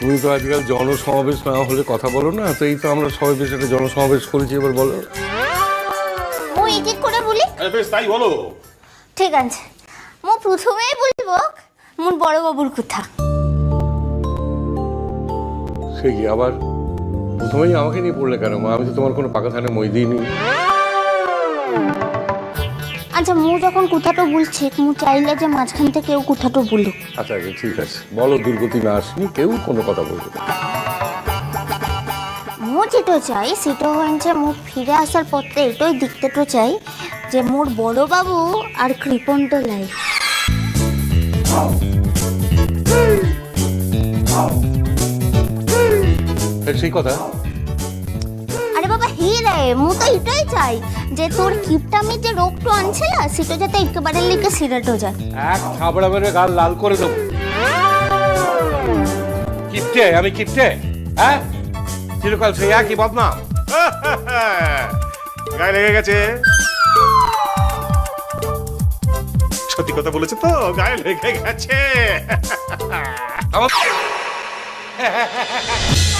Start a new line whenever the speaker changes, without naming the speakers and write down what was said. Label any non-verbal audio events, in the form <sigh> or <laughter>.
তুমি তো আজকাল জনসমাবেশ না হলে কথা বলো না তো এই তো আমরা সবাই বেশ একটা জনসমাবেশ করেছি এবার বলো।
মু এক এক করে বলি?
আরে বেশ তাই বলো।
ঠিক আছে। মু প্রথমেই বলব মোর বড় বাবুর কথা।
সে কি আবার? প্রথমেই আমাকে নিয়ে পড়লে কেন মা? আমি তো তোমার কোনো পাকা থানে মই দিইনি।
আচ্ছা মু যখন কথাটা বলছে মু চাইলে যে মাঝখান থেকে কেউ কথাটা বলুক।
আচ্ছা আচ্ছা ঠিক আছে। বলো দুর্গতি না আসনি কেউ কোনো কথা বলবে না।
মু যেটা চাই সেটা হচ্ছে মু ফিরে আসার পথে এটাই দেখতে তো চাই যে মোর বড় বাবু আর কৃপণটা লাই
এ, সেই কথা।
বাবা হি রে মু তো এটাই চাই যে তোর কিপটামি যে রোগটা আনছে না সেটা যাতে একেবারে লিখে সিরেট হয়ে যায়।
এক থাবড়া মেরে গাল লাল করে দেবো। কিপটে আমি কিপটে? হ্যাঁ? চিরকাল সেই একই বদনাম। <laughs>
গায়ে লেগে গেছে। সত্যি কথা বলেছে তো? গায়ে লেগে গেছে। <laughs> <laughs>